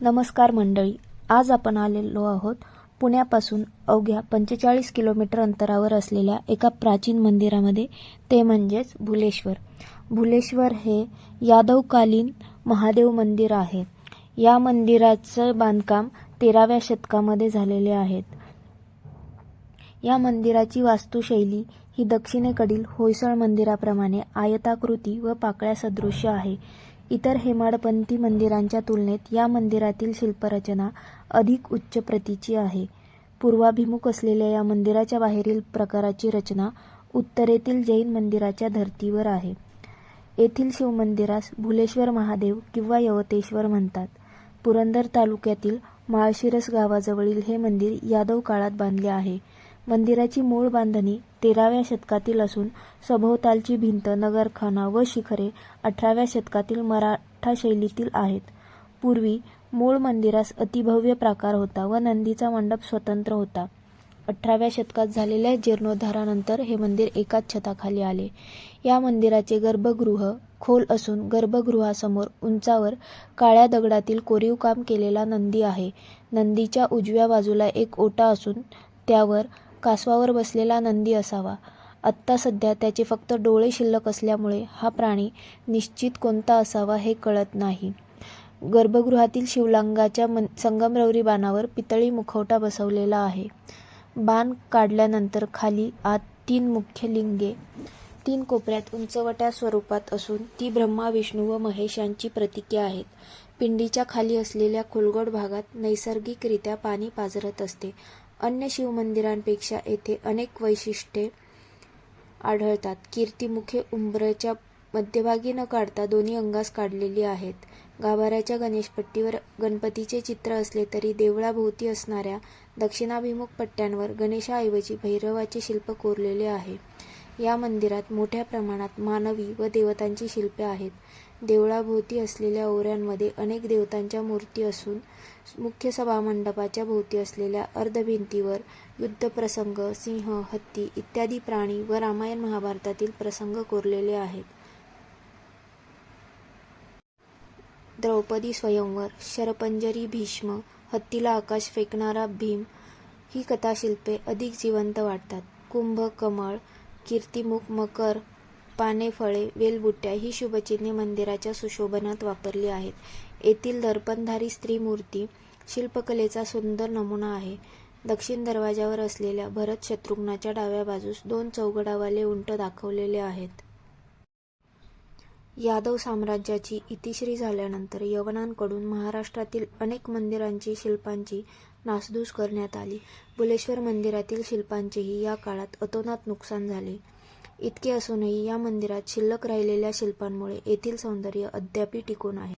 नमस्कार मंडळी आज आपण आलेलो आहोत पुण्यापासून अवघ्या पंचेचाळीस किलोमीटर अंतरावर असलेल्या एका प्राचीन मंदिरामध्ये ते म्हणजेच भुलेश्वर. भुलेश्वर हे यादवकालीन महादेव मंदिर आहे. या मंदिराचं बांधकाम तेराव्या शतकामध्ये झालेले आहेत या मंदिराची वास्तुशैली ही दक्षिणेकडील होयसळ मंदिराप्रमाणे आयताकृती व पाकळ्या सदृश्य आहे. इतर हेमाडपंथी मंदिरांच्या तुलनेत या मंदिरातील शिल्परचना अधिक उच्च प्रतीची आहे. पूर्वाभिमुख असलेल्या या मंदिराच्या बाहेरील प्रकाराची रचना उत्तरेतील जैन मंदिराच्या धर्तीवर आहे. येथील शिवमंदिरास भुलेश्वर महादेव किंवा यवतेश्वर म्हणतात. पुरंदर तालुक्यातील माळशिरस गावाजवळील हे मंदिर यादव काळात बांधले आहे. मंदिराची मूळ बांधणी तेराव्या शतकातील असून सभोवतालची भिंत नगरखाना व शिखरे अठराव्या शतकातील मराठा शैलीतील आहेत. पूर्वी मूळ मंदिरास अतिभव्य प्राकार होता व नंदीचा मंडप स्वतंत्र होता. अठराव्या शतकात झालेल्या जीर्णोद्धारानंतर हे मंदिर एकाच छताखाली आले. या मंदिराचे गर्भगृह खोल असून गर्भगृहासमोर उंचावर काळ्या दगडातील कोरीव काम केलेला नंदी आहे. नंदीच्या उजव्या बाजूला एक ओटा असून त्यावर कासवावर बसलेला नंदी असावा. आत्ता सध्या त्याचे फक्त डोळे शिल्लक असल्यामुळे हा प्राणी निश्चित कोणता असावा हे कळत नाही. गर्भगृहातील शिवलिंगाच्या मन संगमरवरी बाणावर पितळी मुखवटा बसवलेला आहे. बाण काढल्यानंतर खाली आत तीन मुख्य लिंगे तीन कोपऱ्यात उंचवट्या स्वरूपात असून ती ब्रह्मा विष्णू व महेश यांची प्रतीके आहेत. पिंडीच्या खाली असलेल्या खोलगड भागात नैसर्गिकरित्या पाणी पाझरत असते. अन्य शिवमंदिरांपेक्षा येथे अनेक वैशिष्ट्ये आढळतात. कीर्तीमुखे उंबरच्या मध्यभागी न काढता दोन्ही अंगास काढलेली आहेत. गाभाऱ्याच्या गणेशपट्टीवर गणपतीचे चित्र असले तरी देवळाभोवती असणाऱ्या दक्षिणाभिमुख पट्ट्यांवर गणेशाऐवजी भैरवाचे शिल्प कोरलेले आहे. या मंदिरात मोठ्या प्रमाणात मानवी व देवतांची शिल्पे आहेत. देवळाभोवती असलेल्या ओऱ्यांमध्ये अनेक देवतांच्या मूर्ती असून मुख्य सभामंडपाच्या भोवती असलेल्या अर्धभिंतीवर युद्धप्रसंग सिंह हत्ती इत्यादी प्राणी व रामायण महाभारतातील प्रसंग कोरलेले आहेत. द्रौपदी स्वयंवर शरपंजरी भीष्म हत्तीला आकाश फेकणारा भीम ही कथाशिल्पे अधिक जिवंत वाटतात. कुंभ कमळ कीर्तिमुख मकर पाने फळे वेलबुट्या ही शुभचिन्हे मंदिराच्या सुशोभनात वापरली आहेत. येथील दर्पणधारी स्त्री मूर्ती शिल्पकलेचा सुंदर नमुना आहे. दक्षिण दरवाजावर असलेल्या भरत शत्रुघ्नाच्या डाव्या बाजूस दोन चौघडावाले उंट दाखवलेले आहेत. यादव साम्राज्याची इतिश्री झाल्यानंतर यवनांकडून महाराष्ट्रातील अनेक मंदिरांची शिल्पांची नासधूस करण्यात आली. बुलेश्वर मंदिरातील शिल्पांचेही या काळात अतोनात नुकसान झाले. इतके असूनही या मंदिरात शिल्लक राहिलेल्या शिल्पांमुळे येथील सौंदर्य अद्यापही टिकून आहे.